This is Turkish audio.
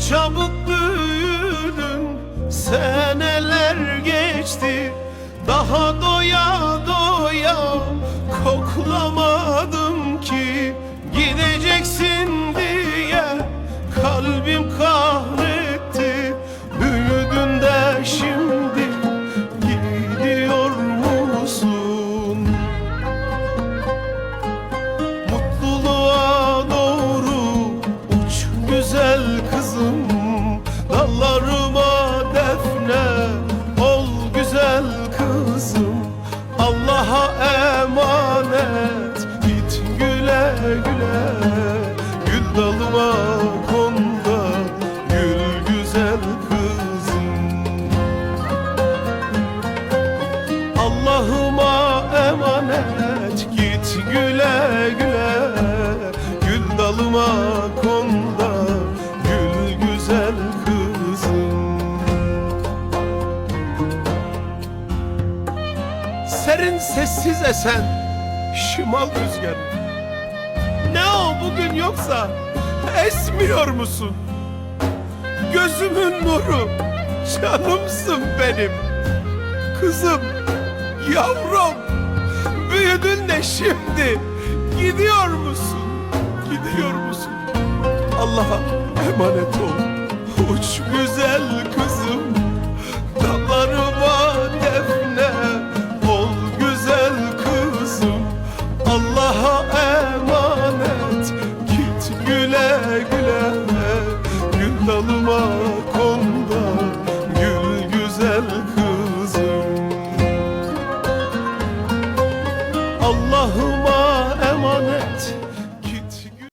Çabuk büyüdün Seneler geçti. Daha doya doya koklama Allah'a emanet. Git güle güle. Gül dalıma konda gül güzel kızım. Allah'ıma emanet. Git güle güle Serin sessiz esen şimal rüzgarı Ne o bugün yoksa esmiyor musun? Gözümün nuru canımsın benim Kızım, yavrum, büyüdün de şimdi gidiyor musun? Gidiyor musun? Allah'a emanet ol. Uç güzel kızım, Dalıma konda gül güzel kızım. Allah'ıma emanet